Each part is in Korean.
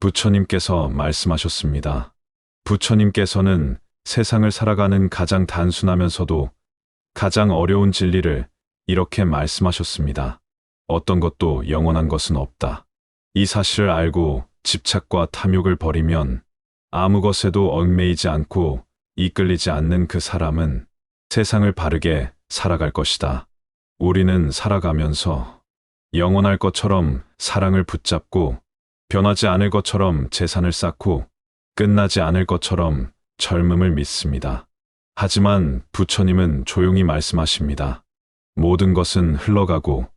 부처님께서 말씀하셨습니다. 부처님께서는 세상을 살아가는 가장 단순하면서도 가장 어려운 진리를 이렇게 말씀하셨습니다. 어떤 것도 영원한 것은 없다. 이 사실을 알고 집착과 탐욕을 버리면 아무 것에도 얽매이지 않고 이끌리지 않는 그 사람은 세상을 바르게 살아갈 것이다. 우리는 살아가면서 영원할 것처럼 사랑을 붙잡고 변하지 않을 것처럼 재산을 쌓고 끝나지 않을 것처럼 젊음을 믿습니다. 하지만 부처님은 조용히 말씀하십니다. 모든 것은 흘러가고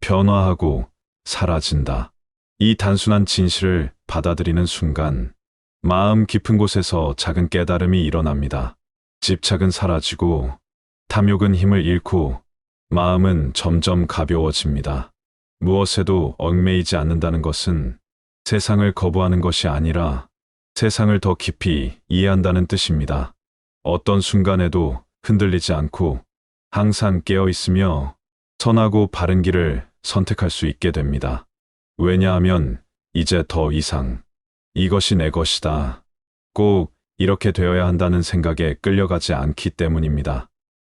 변화하고 사라진다. 이 단순한 진실을 받아들이는 순간 마음 깊은 곳에서 작은 깨달음이 일어납니다. 집착은 사라지고 탐욕은 힘을 잃고 마음은 점점 가벼워집니다. 무엇에도 얽매이지 않는다는 것은 세상을 거부하는 것이 아니라 세상을 더 깊이 이해한다는 뜻입니다. 어떤 순간에도 흔들리지 않고 항상 깨어 있으며 선하고 바른 길을 선택할 수 있게 됩니다. 왜냐하면 이제 더 이상 이것이 내 것이다. 꼭 이렇게 되어야 한다는 생각에 끌려가지 않기 때문입니다.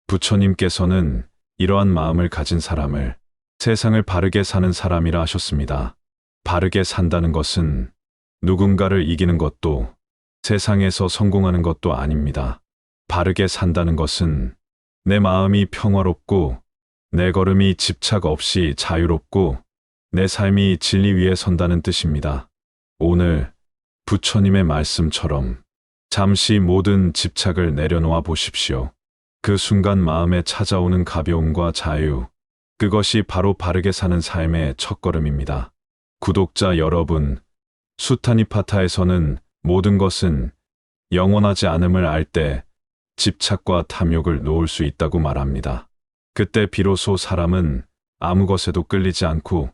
부처님께서는 이러한 마음을 가진 사람을 세상을 바르게 사는 사람이라 하셨습니다. 바르게 산다는 것은 누군가를 이기는 것도 세상에서 성공하는 것도 아닙니다. 바르게 산다는 것은 내 마음이 평화롭고 내 걸음이 집착 없이 자유롭고 내 삶이 진리 위에 선다는 뜻입니다. 오늘 부처님의 말씀처럼 잠시 모든 집착을 내려놓아 보십시오. 그 순간 마음에 찾아오는 가벼움과 자유, 그것이 바로 바르게 사는 삶의 첫걸음입니다. 구독자 여러분, 수타니파타에서는 모든 것은 영원하지 않음을 알 때 집착과 탐욕을 놓을 수 있다고 말합니다. 그때 비로소 사람은 아무 것에도 끌리지 않고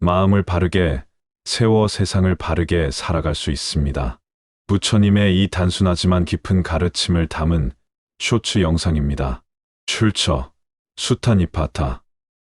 마음을 바르게 세워 세상을 바르게 살아갈 수 있습니다. 부처님의 이 단순하지만 깊은 가르침을 담은 쇼츠 영상입니다. 출처 수타니파타